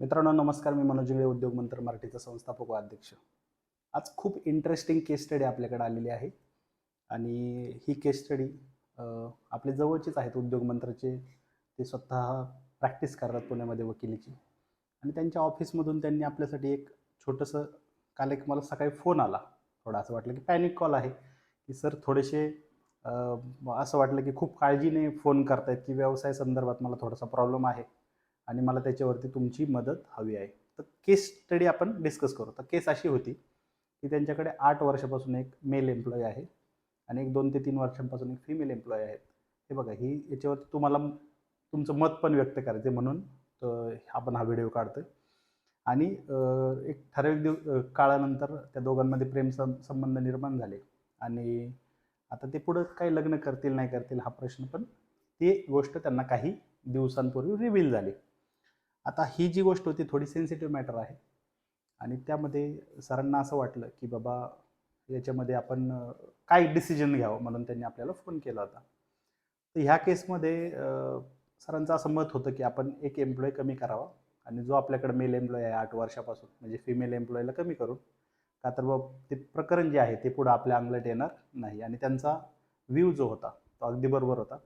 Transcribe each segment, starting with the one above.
मित्रांनो नमस्कार. मी मनोज इंगळे उद्योग मंत्र मराठीचा संस्थापक व अध्यक्ष. आज खूप इंटरेस्टिंग केस स्टडी आपल्याकडे आलेली आहे. आणि ही केस स्टडी आपले जवळचेच आहेत उद्योग मंत्रचे. ते स्वतः प्रॅक्टिस करतात पुण्यामध्ये वकिलीची. आणि त्यांच्या ऑफिसमधून त्यांनी आपल्यासाठी एक छोटंसं काल एक मला सकाळी फोन आला. थोडा असं वाटलं की पॅनिक कॉल आहे. की सर थोडेसे असं वाटलं की खूप काळजीने फोन करतायत की व्यवसाय संदर्भात मला थोडासा प्रॉब्लेम आहे. आणि मला त्याच्यावरती तुमची मदत हवी आहे. तर केस स्टडी आपण डिस्कस करू. तर केस अशी होती की त्यांच्याकडे आठ वर्षापासून एक मेल एम्प्लॉई आहे आणि एक दोन ते तीन वर्षांपासून एक फिमेल एम्प्लॉई आहेत. हे बघा ही याच्यावरती तुम्हाला तुमचं मत पण व्यक्त करायचं आहे म्हणून तर आपण हा व्हिडिओ काढतोय. आणि एक ठराविक दिव काळानंतर त्या दोघांमध्ये प्रेम सं संबंध निर्माण झाले. आणि आता ते पुढं काही लग्न करतील नाही करतील हा प्रश्न पण ती गोष्ट त्यांना काही दिवसांपूर्वी रिव्हील झाली. आता ही जी गोष्ट होती थोडी सेन्सिटिव्ह मॅटर आहे. आणि त्यामध्ये सरांना असं वाटलं की बाबा याच्यामध्ये आपण काय डिसिजन घ्यावं म्हणून त्यांनी आपल्याला फोन केला होता. तर ह्या केसमध्ये सरांचं असं मत होतं की आपण एक एम्प्लॉय कमी करावा आणि जो आपल्याकडे मेल एम्प्लॉय आहे आठ वर्षापासून म्हणजे फिमेल एम्प्लॉयला कमी करून का तर बाबा ते प्रकरण जे आहे ते पुढं आपल्या अंगलट येणार नाही. आणि त्यांचा व्ह्यू जो होता तो अगदी बरोबर होता.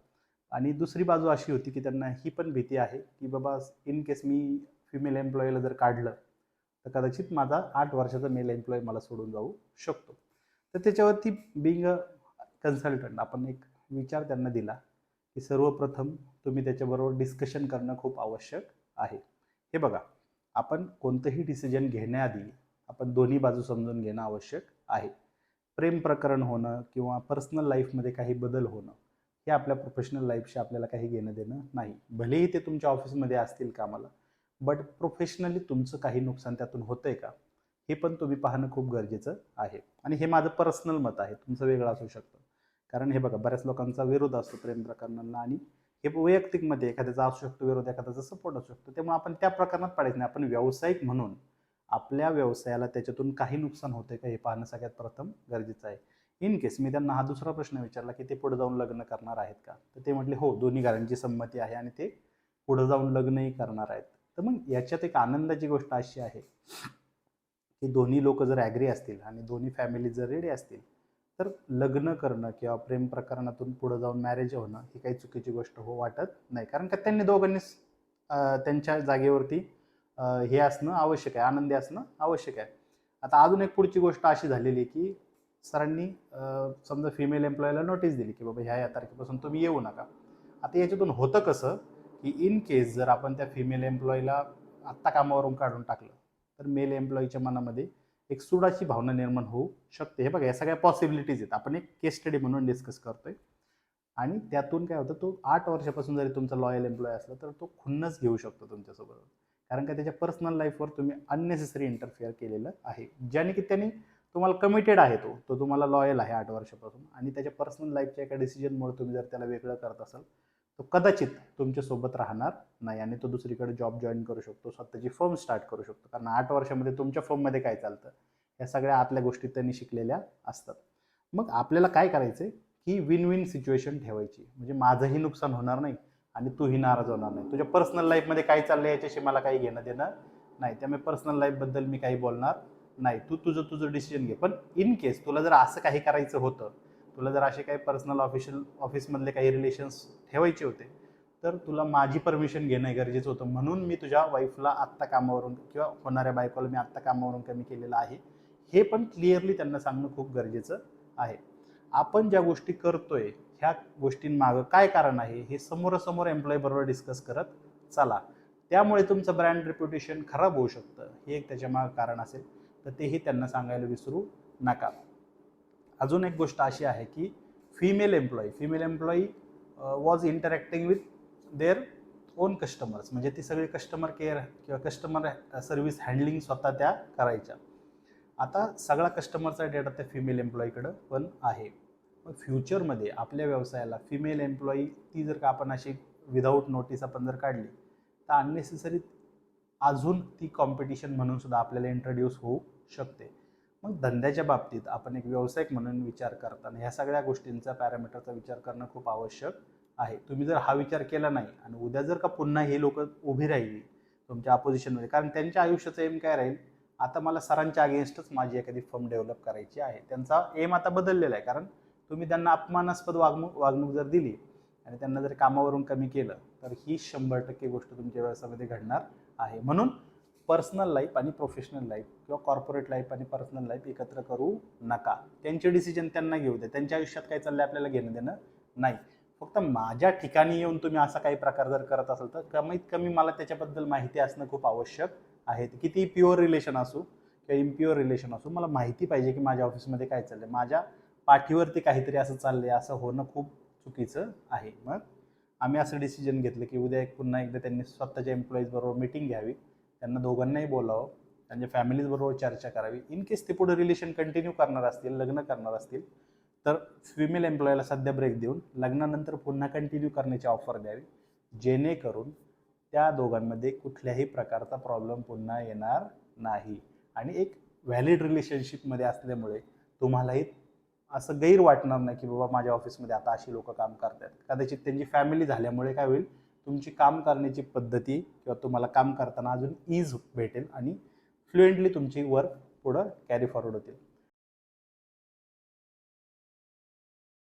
आणि दुसरी बाजू अशी होती की त्यांना ही पण भीती आहे की बाबा इन केस मी फिमेल एम्प्लॉईला जर काढलं तर कदाचित माझा आठ वर्षाचा मेल एम्प्लॉई मला सोडून जाऊ शकतो. तर त्याच्यावरती बिंग अ कन्सल्टंट आपण एक विचार त्यांना दिला की सर्वप्रथम तुम्ही त्याच्याबरोबर डिस्कशन करणं खूप आवश्यक आहे. हे बघा आपण कोणतंही डिसिजन घेण्याआधी आपण दोन्ही बाजू समजून घेणं आवश्यक आहे. प्रेम प्रकरण होणं किंवा पर्सनल लाईफमध्ये काही बदल होणं हे आपल्या प्रोफेशनल लाईफशी आपल्याला काही घेणं देणं नाही. भलेही ते तुमच्या ऑफिसमध्ये असतील कामाला बट प्रोफेशनली तुमचं काही नुकसान त्यातून होतंय का? हे पण तुम्ही पाहणं खूप गरजेचं आहे. आणि हे माझं पर्सनल मत आहे तुमचं वेगळं असू शकतं. कारण हे बघा बऱ्याच लोकांचा विरोध असतो प्रेम प्रकरणांना आणि हे वैयक्तिकमध्ये एखाद्याचा असू शकतो विरोध एखाद्याचा सपोर्ट असू शकतो. त्यामुळे आपण त्या प्रकरणात पाडायचं नाही. आपण व्यावसायिक म्हणून आपल्या व्यवसायाला त्याच्यातून काही नुकसान होते का हे पाहणं सगळ्यात प्रथम गरजेचं आहे. इन केस मी त्यांना हा दुसरा प्रश्न विचारला की ते पुढे जाऊन लग्न करणार आहेत का? तर ते म्हटले हो दोन्ही घरांची संमती आहे आणि ते पुढे जाऊन लग्नही करणार आहेत. तर मग याच्यात एक आनंदाची गोष्ट अशी आहे की दोन्ही लोक जर ॲग्री असतील आणि दोन्ही फॅमिली जर रेडी असतील तर लग्न करणं किंवा प्रेम प्रकरणातून पुढे जाऊन मॅरेज होणं ही काही चुकीची गोष्ट हो वाटत नाही. कारण का त्यांनी दोघांनी त्यांच्या जागेवरती हे असणं आवश्यक आहे आनंदी असणं आवश्यक आहे. आता अजून एक पुढची गोष्ट अशी झालेली आहे की सरांनी समजा फिमेल एम्प्लॉयला नोटीस दिली की बाबा ह्या या तारखेपासून तुम्ही येऊ नका. आता याच्यातून होतं कसं की इन केस जर आपण त्या फिमेल एम्प्लॉईला आत्ता कामावरून काढून टाकलं तर मेल एम्प्लॉईच्या मनामध्ये एक सुडाची भावना निर्माण होऊ शकते. हे बघा या सगळ्या पॉसिबिलिटीज आहेत. आपण एक केस स्टडी म्हणून डिस्कस करतोय. आणि त्यातून काय होतं तो आठ वर्षापासून जरी तुमचा लॉयल एम्प्लॉय असला तर तो खुन्नच घेऊ शकतो तुमच्यासोबत. कारण का त्याच्या पर्सनल लाईफवर तुम्ही अननेसेसरी इंटरफिअर केलेलं आहे. ज्याने की त्यांनी तुम्हाला कमिटेड आहे तो. तो तुम्हाला लॉयल आहे आठ वर्षापासून. आणि त्याच्या पर्सनल लाईफच्या एका डिसिजनमुळे तुम्ही जर त्याला वेगळं करत असाल तो कदाचित तुमच्यासोबत राहणार नाही आणि तो दुसरीकडे जॉब जॉईन करू शकतो स्वतःची फर्म स्टार्ट करू शकतो. कारण आठ वर्षामध्ये तुमच्या फर्ममध्ये काय चालतं? या सगळ्या आतल्या गोष्टी त्यांनी शिकलेल्या असतात. मग आपल्याला काय करायचं आहे की विन विन सिच्युएशन ठेवायची. म्हणजे माझंही नुकसान होणार नाही आणि तूही नाराज होणार नाही. तुझ्या पर्सनल लाईफमध्ये काय चाललं याच्याशी मला काही घेणं देणं नाही. त्यामुळे पर्सनल लाईफबद्दल मी काही बोलणार नाही तू तुझं तुझं डिसिजन घे. पण इन केस तुला जर असं काही करायचं होतं तुला जर असे काही पर्सनल ऑफिशियल ऑफिसमधले काही रिलेशन्स ठेवायचे होते तर तुला माझी परमिशन घेणं गरजेचं होतं. म्हणून मी तुझ्या वाईफला आत्ता कामावरून किंवा होणाऱ्या बायकोला मी आत्ता कामावरून कमी केलेलं आहे. हे पण क्लिअरली त्यांना सांगणं खूप गरजेचं आहे. आपण ज्या गोष्टी करतोय ह्या गोष्टींमागं काय कारण आहे हे समोरासमोर एम्प्लॉई बरोबर डिस्कस करत चला. त्यामुळे तुमचं ब्रँड रेप्युटेशन खराब होऊ शकतं. हे एक त्याच्यामागं कारण असेल. तर तेही त्यांना सांगायला विसरू नका. अजून एक गोष्ट अशी आहे की female employee female employee was interacting with their own customers म्हणजे ती सगळी कस्टमर केअर किंवा कस्टमर सर्व्हिस हँडलिंग स्वतः त्या करायच्या. आता सगळा कस्टमरचा डेटा त्या फिमेल एम्प्लॉईकडं पण आहे. मग फ्युचरमध्ये आपल्या व्यवसायाला फिमेल एम्प्लॉई ती जर का आपण अशी विदाऊट नोटीस आपण जर काढली तर अननेसेसरी अजून ती कॉम्पिटिशन म्हणून सुद्धा आपल्याला इंट्रोड्यूस होऊ शकते. मग धंद्याच्या बाबतीत आपण एक व्यावसायिक म्हणून विचार करताना ह्या सगळ्या गोष्टींचा पॅरामीटरचा विचार करणं खूप आवश्यक आहे. तुम्ही जर हा विचार केला नाही आणि उद्या जर का पुन्हा हे लोक उभी राहिली तुमच्या अपोजिशनमध्ये कारण त्यांच्या आयुष्याचं एम काय राहील? आता मला सरांच्या अगेन्स्टच माझी एखादी फर्म डेव्हलप करायची आहे. त्यांचा एम आता बदललेला आहे कारण तुम्ही त्यांना अपमानास्पद वागणूक वागणूक जर दिली आणि त्यांना जर कामावरून कमी केलं तर ही शंभर टक्के गोष्ट तुमच्या व्यवसायामध्ये घडणार आहे. म्हणून पर्सनल लाईफ आणि प्रोफेशनल लाईफ किंवा कॉर्पोरेट लाईफ आणि पर्सनल लाईफ एकत्र करू नका. त्यांचे डिसिजन त्यांना घेऊ द्या. त्यांच्या आयुष्यात काय चाललंय आपल्याला घेणं देणं नाही. फक्त माझ्या ठिकाणी येऊन तुम्ही असा काही प्रकार जर करत असाल तर कमीत कमी मला त्याच्याबद्दल माहिती असणं खूप आवश्यक आहे. किती प्युअर रिलेशन असू किंवा इम्प्युअर रिलेशन असू मला माहिती पाहिजे की माझ्या ऑफिसमध्ये काय चाललं आहे माझ्या पाठीवरती काहीतरी असं चाललं आहे असं होणं खूप चुकीचं आहे. मग आम्ही असं डिसिजन घेतलं की उद्या एक पुन्हा एकदा त्यांनी स्वतःच्या एम्प्लॉईजबरोबर मिटिंग घ्यावी त्यांना दोघांनाही बोलावं त्यांच्या फॅमिलीजबरोबर चर्चा करावी. इन केस ते पुढे रिलेशन कंटिन्यू करणार असतील लग्न करणार असतील तर फिमेल एम्प्लॉयला सध्या ब्रेक देऊन लग्नानंतर पुन्हा कंटिन्यू करण्याची ऑफर द्यावी. जेणेकरून त्या दोघांमध्ये कुठल्याही प्रकारचा प्रॉब्लेम पुन्हा येणार नाही. आणि एक व्हॅलिड रिलेशनशिपमध्ये असल्यामुळे तुम्हालाही असं गैर वाटणार नाही की बाबा माझ्या ऑफिसमध्ये आता अशी लोक काम करतात कदाचित त्यांची फॅमिली झाल्यामुळे काय होईल तुमची काम करण्याची पद्धती किंवा तुम्हाला काम करताना अजून इज भेटेल आणि फ्लुएंटली तुमची वर्क पुढं कॅरी फॉरवर्ड होतील.